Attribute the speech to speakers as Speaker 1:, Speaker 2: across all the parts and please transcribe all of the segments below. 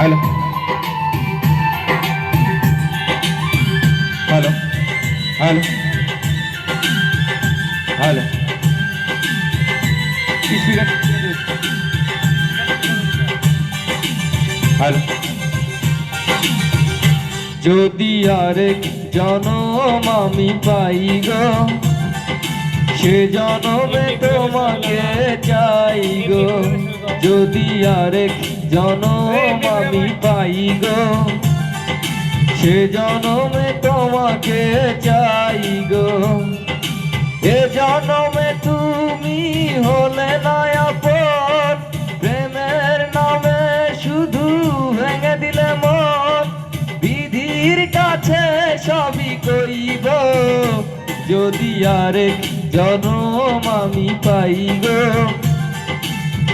Speaker 1: Hello hello hello hello hello যদি আরেক জনম আমি পাই গো, সে জনমে তোমাকে চাই গো। যদি আরেক জনম আমি পাই গো সে জনমে তোমাকে চাই গো। এ জনমে তুমি হলে নয়াপন প্রেমের নামে শুধু ভেঙে দিলে মন। বিধির কাছে সবই কইব যদি আরেক জনম আমি পাই গো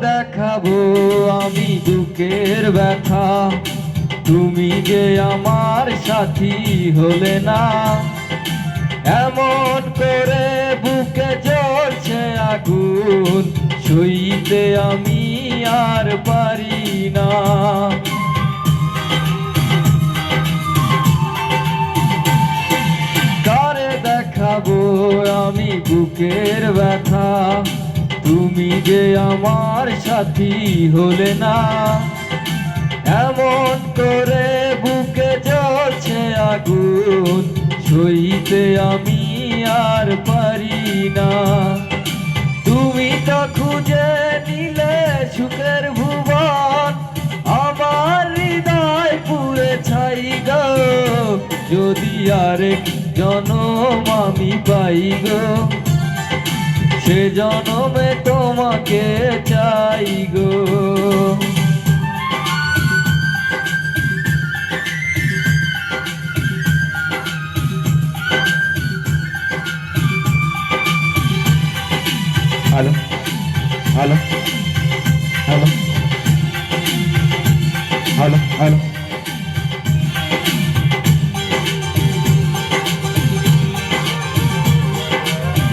Speaker 1: দেখাবো আমি দুঃখের ব্যথা। তুমি যে আমার সাথী হলে না। এমন করে বুকে জ্বলছে আগুন, সইতে আমি আর পারি না। কারে দেখাবো আমি বুকের ব্যথা? তুমি যে আমার সাথী হলে না, এমন করে বুকে জ্বলছে আগুন, সইতে আমি আর পারি না। তুমি তো খুঁজে নিলে সুখের ভুবন, আমার হৃদয় পুরে ছাই গো। যদি আরেক জনম আমি পাই গো সে জনমে তোমাকে চাই গো। Hello hello hello hello hello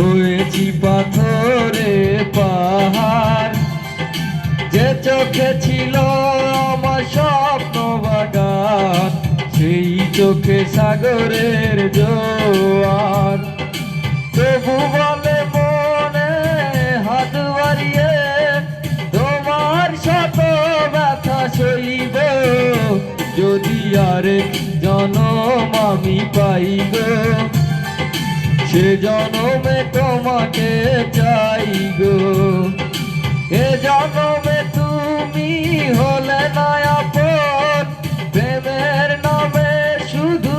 Speaker 1: হয়েছি পাথরে পাহাড়। যে চোখে ছিল আমার স্বপ্ন বাগান, সেই চোখে সাগরের জোয়ার তবু বলে মনে হাত বাড়িয়ে, তোমার শত ব্যথা সইব, যদি আরেক জনম আমি পাইব। সে জনমে তোমাকে চাই গো। এ জনমে তুমি হলে নয়াপন প্রেমের নামে শুধু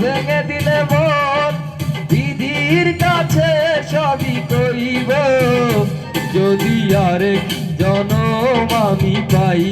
Speaker 1: ভেঙে দিলে মন। দিদির কাছে সবই কইব যদি আরেক জনম আমি পাই